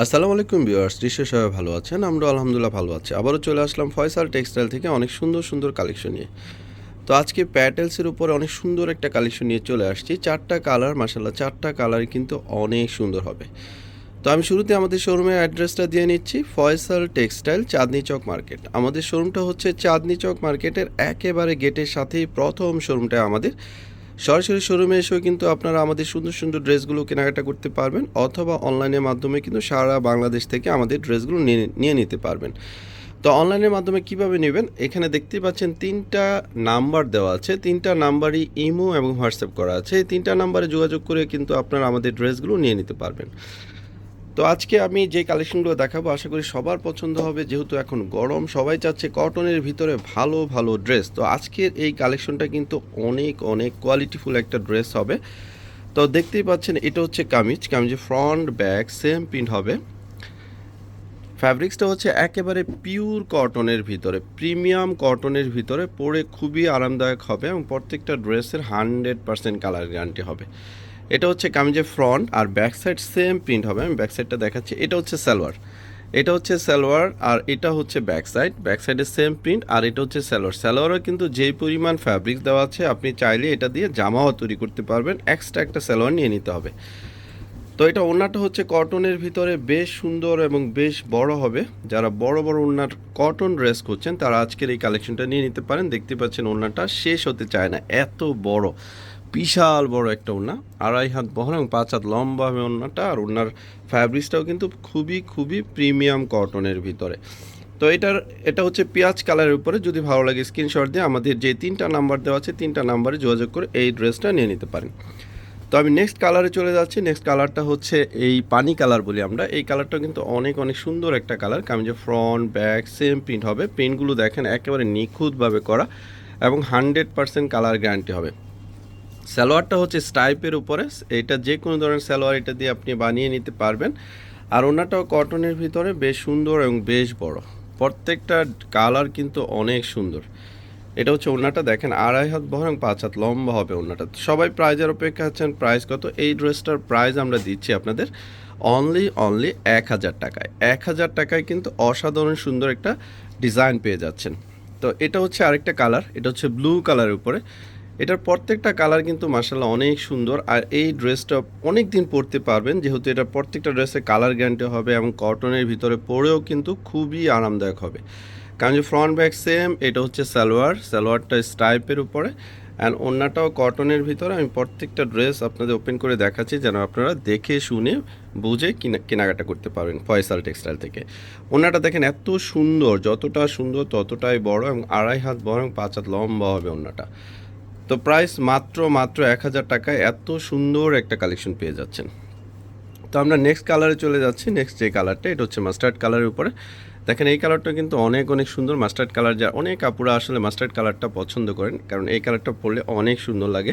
আসসালামু আলাইকুম ভিউয়ার্স, নিশ্চয়ই সবাই ভালো আছেন আমরা আলহামদুলিল্লাহ ভালো আছি। আবারও চলে আসলাম ফয়সাল টেক্সটাইল থেকে অনেক সুন্দর সুন্দর কালেকশন নিয়ে। তো আজকে প্যাটেলসের উপরে অনেক সুন্দর একটা কালেকশন নিয়ে চলে আসছি। চারটা কালার মাসাল্লাহ চারটা কালার কিন্তু অনেক সুন্দর হবে। তো আমি শুরুতে আমাদের শোরুমের অ্যাড্রেসটা দিয়ে নিচ্ছি, ফয়সাল টেক্সটাইল, চাঁদনি চক মার্কেট। আমাদের শোরুমটা হচ্ছে চাঁদনি চক মার্কেটের একেবারে গেটের সাথেই প্রথম শোরুমটা আমাদের। সরাসরি শোরুমে এসেও কিন্তু আপনারা আমাদের সুন্দর সুন্দর ড্রেসগুলো কেনাকাটা করতে পারবেন অথবা অনলাইনের মাধ্যমে কিন্তু সারা বাংলাদেশ থেকে আমাদের ড্রেসগুলো নিয়ে নিতে পারবেন। তো অনলাইনের মাধ্যমে কীভাবে নেবেন? এখানে দেখতে পাচ্ছেন তিনটা নাম্বার দেওয়া আছে। তিনটা নাম্বারই ইমো এবং হোয়াটসঅ্যাপ করা আছে। এই তিনটা নাম্বারে যোগাযোগ করে কিন্তু আপনারা আমাদের ড্রেসগুলো নিয়ে নিতে পারবেন। তো আজকে আমি যে কালেকশনগুলো দেখাবো, আশা করি সবার পছন্দ হবে। যেহেতু এখন গরম, সবাই চাচ্ছে কটনের ভিতরে ভালো ভালো ড্রেস তো আজকের এই কালেকশনটা কিন্তু অনেক অনেক কোয়ালিটিফুল একটা ড্রেস হবে। তো দেখতেই পাচ্ছেন, এটা হচ্ছে কামিজ। কামিজের ফ্রন্ট ব্যাক সেম প্রিন্ট হবে। ফ্যাব্রিক্সটা হচ্ছে একেবারে পিওর কটনের ভিতরে প্রিমিয়াম কটনের ভিতরে। পরে খুবই আরামদায়ক হবে এবং প্রত্যেকটা ড্রেসের হান্ড্রেড পার্সেন্ট কালার গ্যারান্টি হবে। এটা হচ্ছে কামিজের ফ্রন্ট আর ব্যাক সাইড সেম প্রিন্ট হবে। আমি ব্যাক সাইডটা দেখাচ্ছি। এটা হচ্ছে সালোয়ার। এটা হচ্ছে সালোয়ার আর এটা হচ্ছে ব্যাক সাইড ব্যাক সাইডে সেম প্রিন্ট আর এটা হচ্ছে সালোয়ার। সালোয়ারও কিন্তু যেই পরিমাণ ফ্যাব্রিক্স দেওয়া আছে, আপনি চাইলে এটা দিয়ে জামাও তৈরি করতে পারবেন। এক্সট্রা একটা সালোয়ার নিয়ে নিতে হবে। তো এটা ওড়নাটা হচ্ছে কটনের ভিতরে বেশ সুন্দর এবং বেশ বড় হবে। যারা বড় বড় ওড়নার কটন ড্রেস করছেন, তারা আজকের এই কালেকশনটা নিয়ে নিতে পারেন। দেখতে পাচ্ছেন ওড়নাটা শেষ হতে চায় না। এত বড়। বিশাল বড় একটা ওড়না, আড়াই হাত বহর এবং পাঁচ হাত লম্বা হবে ওড়নাটা। আর ওড়নার ফ্যাব্রিক্সটাও কিন্তু খুবই খুবই প্রিমিয়াম কটনের ভিতরে। তো এটার, এটা হচ্ছে পেঁয়াজ কালারের উপরে। যদি ভালো লাগে স্ক্রিনশট দিয়ে আমাদের যে তিনটা নাম্বার দেওয়া আছে, তিনটা নাম্বারে যোগাযোগ করে এই ড্রেসটা নিয়ে নিতে পারেন। তো আমি নেক্সট কালারে চলে যাচ্ছি। নেক্সট কালারটা হচ্ছে এই পানি কালার বলি আমরা। এই কালারটা কিন্তু অনেক অনেক সুন্দর একটা কালার কারণ যে ফ্রন্ট ব্যাক সেম প্রিন্ট হবে। প্রিন্টগুলো দেখেন একেবারে নিখুঁতভাবে করা এবং হান্ড্রেড পার্সেন্ট কালার গ্যারান্টি হবে। সালোয়ারটা হচ্ছে স্টাইপের উপরে। এটা যে কোনো ধরনের সালোয়ার এটা দিয়ে আপনি বানিয়ে নিতে পারবেন। আর ওনাটাও কটনের ভিতরে বেশ সুন্দর এবং বেশ বড়। প্রত্যেকটা কালার কিন্তু অনেক সুন্দর। এটা হচ্ছে ওড়নাটা দেখেন, আড়াই হাত এবং পাঁচ হাত লম্বা হবে ওড়নাটা সবাই প্রাইজের অপেক্ষা আছেন প্রাইস কত? এই ড্রেসটার প্রাইস আমরা দিচ্ছি আপনাদের অনলি অনলি এক হাজার টাকায়। এক হাজার টাকায় কিন্তু অসাধারণ সুন্দর একটা ডিজাইন পেয়ে যাচ্ছেন। তো এটা হচ্ছে আরেকটা কালার এটা হচ্ছে ব্লু কালারের উপরে। এটার প্রত্যেকটা কালার কিন্তু মার্শাল্লাহ অনেক সুন্দর। আর এই ড্রেসটা অনেক দিন পরতে পারবেন, যেহেতু এটা প্রত্যেকটা ড্রেসে কালার গ্যারান্টি হবে এবং কটনের ভিতরে পরেও কিন্তু খুবই আরামদায়ক হবে। কারণ যে ফ্রন্ট ব্যাক সেম, এটা হচ্ছে সালোয়ার, সালোয়ারটা স্টাইপের উপরে। অ্যান্ড অন্যটাও কটনের ভিতরে। আমি প্রত্যেকটা ড্রেস আপনাদের ওপেন করে দেখাচ্ছি, যেন আপনারা দেখে, শুনে, বুঝে কিনা, কেনাকাটা করতে পারবেন ফয়সাল টেক্সটাইল থেকে। ওনাটা দেখেন এত সুন্দর, যতটা সুন্দর ততটাই বড় এবং আড়াই হাত বড় এবং পাঁচ হাত লম্বা হবে ওনাটা তো প্রাইস মাত্র মাত্র এক হাজার টাকায় এত সুন্দর একটা কালেকশন পেয়ে যাচ্ছেন। তো আমরা নেক্সট কালারে চলে যাচ্ছি। নেক্সট যে কালারটা এটা হচ্ছে মাস্টার্ড কালারের উপরে। দেখেন, এই কালারটা কিন্তু অনেক অনেক সুন্দর মাস্টার্ড কালার যা অনেক আপুরা আসলে মাস্টার্ড কালারটা পছন্দ করেন, কারণ এই কালারটা পরলে অনেক সুন্দর লাগে।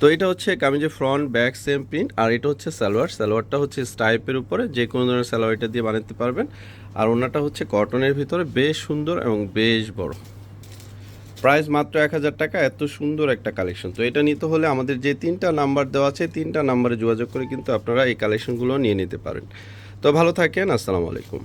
তো এটা হচ্ছে কামিজের ফ্রন্ট ব্যাক সেম প্রিন্ট আর এটা হচ্ছে সালোয়ার। সালোয়ারটা হচ্ছে স্টাইপের উপরে, যে কোনো ধরনের সালোয়ার এটা দিয়ে বানাতে পারবেন। আর ওনাটা হচ্ছে কটনের ভিতরে, বেশ সুন্দর এবং বেশ বড়। প্রাইস মাত্র এক হাজার টাকা, এত সুন্দর একটা কালেকশন তো এটা নিতে হলে আমাদের যে তিনটা নাম্বার দেওয়া আছে, তিনটা নাম্বারে যোগাযোগ করে কিন্তু আপনারা এই কালেকশনগুলো নিয়ে নিতে পারেন। তো ভালো থাকেন, আসসালামু আলাইকুম।